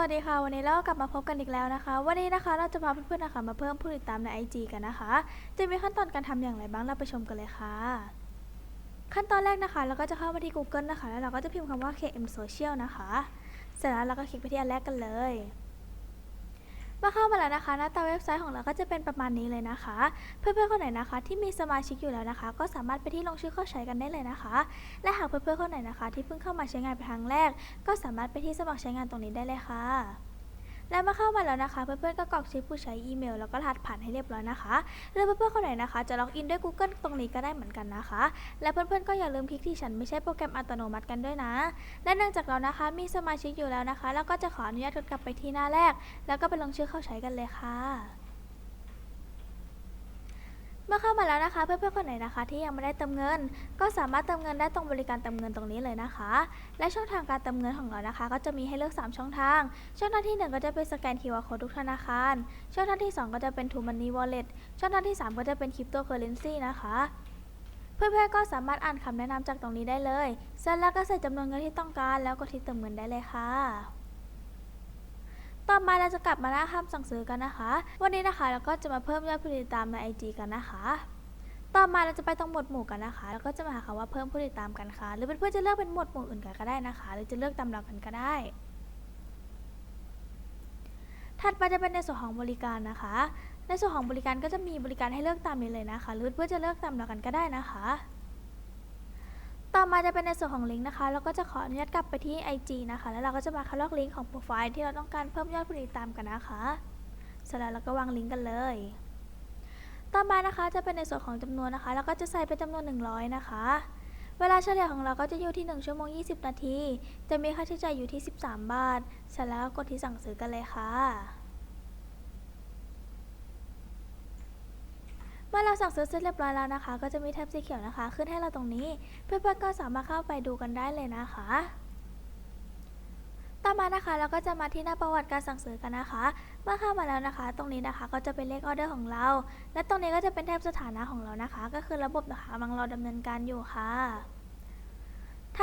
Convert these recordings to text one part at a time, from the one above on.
วัสดีค่ะ วันนี้เรากลับมาพบกันอีกแล้วนะคะ วันนี้นะคะเราจะพาเพื่อนๆนะคะมาเพิ่มผู้ติดตามใน IG กันนะคะ จะมีขั้นตอนการทำอย่างไรบ้างเราไปชมกันเลยค่ะ ขั้นตอนแรกนะคะ เราก็จะเข้ามาที่ Google นะคะ แล้วเราก็จะพิมพ์คำว่า KM Social นะคะ เสร็จแล้วเราก็คลิกไปที่อันแรกกันเลย มื่อเข้ามาแล้วนะคะ หน้าตาเว็บไซต์ของเราก็จะเป็นประมาณนี้เลยนะคะ เพื่อนๆคนไหนนะคะ ที่มีสมาชิกอยู่แล้วนะคะ ก็สามารถไปที่ลงชื่อเข้าใช้กันได้เลยนะคะ และหากเพื่อนๆคนไหนนะคะ ที่เพิ่งเข้ามาใช้งานเป็นครั้งแรก ก็สามารถไปที่สมัครใช้งานตรงนี้ได้เลยค่ะ และเมื่อเข้ามาแล้วนะคะ เพื่อนๆก็กรอกชื่อผู้ใช้อีเมล แล้วก็รหัสผ่านให้เรียบร้อยนะคะแล้วเพื่อนๆคนไหนนะคะ จะล็อกอินด้วย Google ตรงนี้ก็ได้เหมือนกันนะคะ และเพื่อนๆก็อย่าลืมคลิกที่ฉันไม่ใช่โปรแกรมอัตโนมัติกันด้วยนะ และเนื่องจากเรานะคะมีสมาชิกอยู่แล้วนะคะ แล้วก็จะขออนุญาตกดกลับไปที่หน้าแรก แล้วก็ไปลงชื่อเข้าใช้กันเลยค่ะ เมื่อเข้ามาแล้วนะคะ เพื่อนๆคนไหนนะคะ ที่ยังไม่ได้เติมเงิน ก็สามารถเติมเงินได้ตรงบริการเติมเงินตรงนี้เลยนะคะ และช่องทางการเติมเงินของเรานะคะ ก็จะมีให้เลือก 3 ช่องทาง ช่องทางที่ 1 ก็จะเป็นสแกน QR Code ทุกธนาคาร ช่องทางที่ 2 ก็จะเป็น True Money Wallet ช่องทางที่ 3 ก็จะเป็น Cryptocurrency นะคะเพื่อนๆก็สามารถอ่านคำแนะนำจากตรงนี้ได้เลย เสร็จแล้วก็ใส่จำนวนเงินที่ต้องการ แล้วก็ที่เติมเงินได้เลยค่ะ ต่อมาเราจะกลับมาหน้าคำสั่งซื้อกันนะคะ วันนี้นะคะเราก็จะมาเพิ่มยอดผู้ติดตามใน IG กันนะคะ ต่อมาเราจะไปตรงหมวดหมู่กันนะคะ แล้วก็จะมาหาคำว่าเพิ่มผู้ติดตามกันค่ะ หรือเพื่อนๆจะเลือกเป็นหมวดหมู่อื่นกันก็ได้นะคะ หรือจะเลือกตามเรากันก็ได้ถัดไปจะเป็นในส่วนของบริการนะคะ ในส่วนของบริการก็จะมีบริการให้เลือกตามนี้เลยนะคะ หรือเพื่อจะเลือกตามเรากันก็ได้นะคะ ต่อมาจะเป็นในส่วนของลิงก์นะคะเราก็จะขออนุญาตกลับไปที่ IG นะคะ แล้วเราก็จะมาคัดลอกลิงก์ของโปรไฟล์ที่เราต้องการเพิ่มยอดผู้ติดตามกันนะคะเสร็จแล้วเราก็วางลิงก์กันเลย ต่อมานะคะจะเป็นในส่วนของจำนวนนะคะ แล้วก็จะใส่เป็นจำนวน 100 นะคะ เวลาเฉลี่ยของเราก็จะอยู่ที่ 1 ชั่วโมง 20 นาที จะมีค่าใช้จ่ายอยู่ที่ 13 บาท เสร็จแล้วก็กดที่สั่งซื้อกันเลยค่ะ มื่อเราสั่งซื้อเสร็จเรียบร้อยแล้วนะคะ ก็จะมีแท็บสีเขียวนะคะ ขึ้นให้เราตรงนี้ เพื่อนๆก็สามารถเข้าไปดูกันได้เลยนะคะ ต่อมานะคะเราก็จะมาที่หน้าประวัติการสั่งซื้อกันนะคะ เมื่อเข้ามาแล้วนะคะ ตรงนี้นะคะก็จะเป็นเลขออเดอร์ของเรา และตรงนี้ก็จะเป็นแท็บสถานะของเรานะคะ ก็คือระบบนะคะกำลังรอดำเนินการอยู่ค่ะ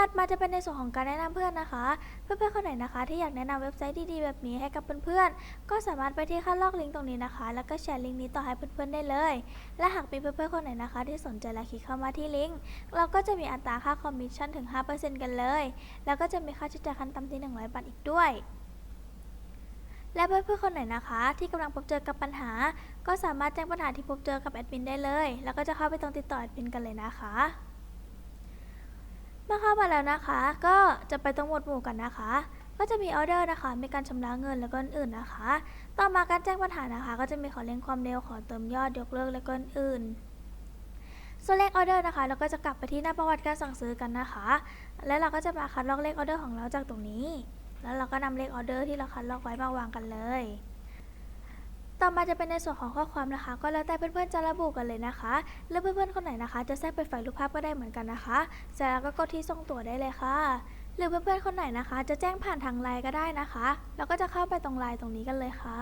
ถัดมาจะเป็นในส่วนของการแนะนำเพื่อนนะคะ เพื่อนๆคนไหนนะคะ ที่อยากแนะนำเว็บไซต์ดีๆแบบนี้ให้กับเพื่อนๆ ก็สามารถไปที่ขั้นลอกลิงก์ตรงนี้นะคะ แล้วก็แชร์ลิงก์นี้ต่อให้เพื่อนๆได้เลย และหากมีเพื่อนๆคนไหนนะคะ ที่สนใจและคลิกเข้ามาที่ลิงก์ เราก็จะมีอัตราค่าคอมมิชชั่นถึง 5%กันเลย แล้วก็จะมีค่าใช้จ่ายขั้นต่ำที่ 100 บาทอีกด้วยและเพื่อนๆคนไหนนะคะ ที่กำลังพบเจอกับปัญหา ก็สามารถแจ้งปัญหาที่พบเจอกับแอดมินได้เลย แล้วก็จะเข้าไปตรงติดต่อแอดมินกันเลยนะคะ มื่อเข้ามาแล้วนะคะ ก็จะไปตรงหมวดหมู่กันนะคะ ก็จะมีออเดอร์นะคะ มีการชำระเงินแล้วก็อื่นๆนะคะ ต่อมาการแจ้งปัญหานะคะ ก็จะมีขอเร่งความเร็วขอเติมยอดยกเลิกแล้วก็อื่นส่วนเลขออเดอร์นะคะเราก็จะกลับไปที่หน้าประวัติการสั่งซื้อกันนะคะ และเราก็จะมาคัดลอกเลขออเดอร์ของเราจากตรงนี้ แล้วเราก็นำเลขออเดอร์ที่เราคัดลอกไว้มาวางกันเลย ต่อมาจะเป็นในส่วนของข้อความนะคะ ก็แล้วแต่เพื่อนๆจะระบุกันเลยนะคะ แล้วเพื่อนๆคนไหนนะคะ จะแทรกเป็นไฟล์รูปภาพก็ได้เหมือนกันนะคะเสร็จแล้วก็กดที่ส่งตัวได้เลยค่ะ หรือเพื่อนๆคนไหนนะคะ จะแจ้งผ่านทางไลน์ก็ได้นะคะ แล้วก็จะเข้าไปตรงไลน์ตรงนี้กันเลยค่ะ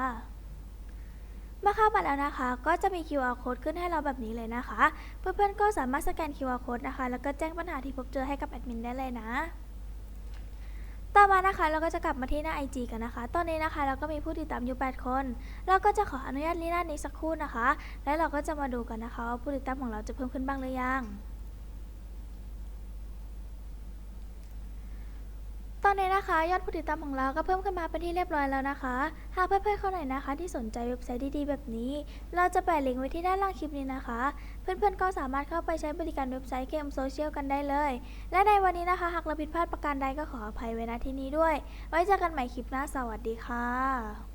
เมื่อเข้ามาแล้วนะคะ ก็จะมี QR code ขึ้นให้เราแบบนี้เลยนะคะ เพื่อนๆก็สามารถสแกน QR code นะคะ แล้วก็แจ้งปัญหาที่พบเจอให้กับแอดมินได้เลยนะ ต่อมานะคะเราก็จะกลับมาที่หน้า IG กันนะคะ ตอนนี้นะคะเราก็มีผู้ติดตามอยู่ 8 คน เราก็จะขออนุญาตลีน่านี้สักครู่นะคะ และเราก็จะมาดูกันนะคะว่าผู้ติดตามของเราจะเพิ่มขึ้นบ้างหรือยัง อนนี้นะคะ ยอดผู้ติดตามของเราก็เพิ่มขึ้นมาเป็นที่เรียบร้อยแล้วนะคะ หากเพื่อนๆคนไหนนะคะ ที่สนใจเว็บไซต์ดีๆแบบนี้ เราจะแปะลิงก์ไว้ที่ด้านล่างคลิปนี้นะคะ เพื่อนๆก็สามารถเข้าไปใช้บริการเว็บไซต์เกมโซเชียลกันได้เลย และในวันนี้นะคะ หากเราผิดพลาดประการใดก็ขออภัยไว้ณที่นี้ด้วย ไว้เจอกันใหม่คลิปหน้าสวัสดีค่ะ